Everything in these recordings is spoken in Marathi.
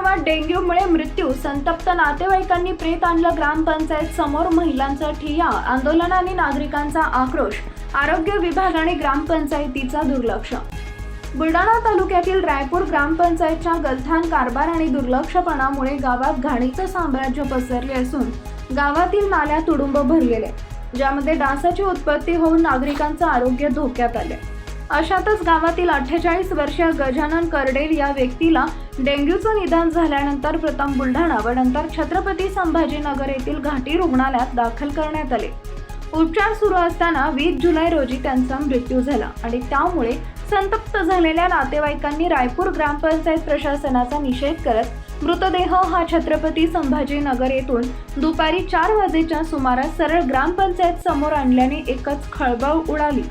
मृत्यू. संतप्त नातेवाईकांनी प्रेत आणलं ग्रामपंचायत समोर महिलांचा ठिय्या आंदोलन आणि नागरिकांचा आक्रोश आरोग्य विभाग आणि ग्रामपंचायतीचा दुर्लक्ष. बुलढाणा तालुक्यातील रायपूर ग्रामपंचायतच्या गलथान कारभार आणि दुर्लक्षपणामुळे गावात घाणीचं साम्राज्य पसरले असून गावातील नाल्या तुडुंब भरलेले. ज्यामध्ये डासाची उत्पत्ती होऊन नागरिकांचं आरोग्य धोक्यात आले अशातच गावातील अठ्ठेचाळीस वर्षीय गजानन करडेल या व्यक्तीला डेंग्यूचं निदान झाल्यानंतर प्रथम बुलढाणा व नंतर छत्रपती संभाजीनगर येथील घाटी रुग्णालयात दाखल करण्यात आले. उपचार सुरू असताना वीस जुलै रोजी त्यांचा मृत्यू झाला आणि त्यामुळे संतप्त झालेल्या नातेवाईकांनी रायपूर ग्रामपंचायत प्रशासनाचा निषेध करत मृतदेह हा छत्रपती संभाजीनगर येथून दुपारी चार वाजेच्या सुमारास सरळ ग्रामपंचायत समोर आणल्याने एकच खळबळ उडाली.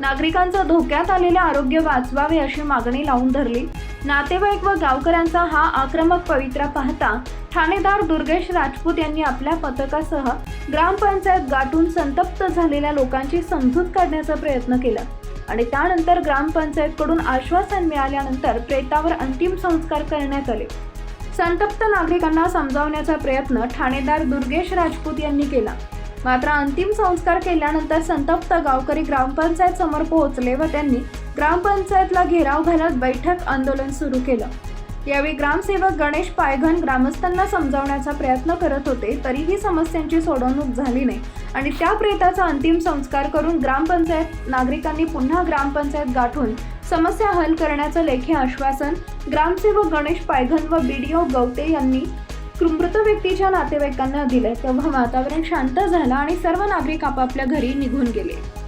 नागरिकांचं धोक्यात आलेले आरोग्य वाचवावे अशी मागणी लावून धरली. नातेवाईक व गावकऱ्यांचा हा आक्रमक पवित्रा पाहता ठाणेदार दुर्गेश राजपूत यांनी आपल्या पथकासह ग्रामपंचायत गाठून संतप्त झालेल्या लोकांची समजूत काढण्याचा प्रयत्न केला. आणि त्यानंतर ग्रामपंचायतकडून आश्वासन मिळाल्यानंतर प्रेतावर अंतिम संस्कार करण्यात आले. संतप्त नागरिकांना समजावण्याचा प्रयत्न ठाणेदार दुर्गेश राजपूत यांनी केला. मात्र अंतिम संस्कार केल्यानंतर संतप्त गावकरी ग्रामपंचायत समोर पोहोचले व त्यांनी ग्रामपंचायतला घेराव घालत बैठक आंदोलन सुरू केलं. यावेळी ग्रामसेवक गणेश पायघन ग्रामस्थांना समजावण्याचा प्रयत्न करत होते तरीही समस्यांची सोडवणूक झाली नाही आणि त्या प्रेताचा अंतिम संस्कार करून ग्रामपंचायत नागरिकांनी पुन्हा ग्रामपंचायत गाठून समस्या हल करण्याचं लेखी आश्वासन ग्रामसेवक गणेश पायघन व बी डी ओ गवते यांनी मृत व्यक्तीच्या नातेवाईकांना दिले तेव्हा वातावरण शांत झालं आणि सर्व नागरिक आपापल्या घरी निघून गेले.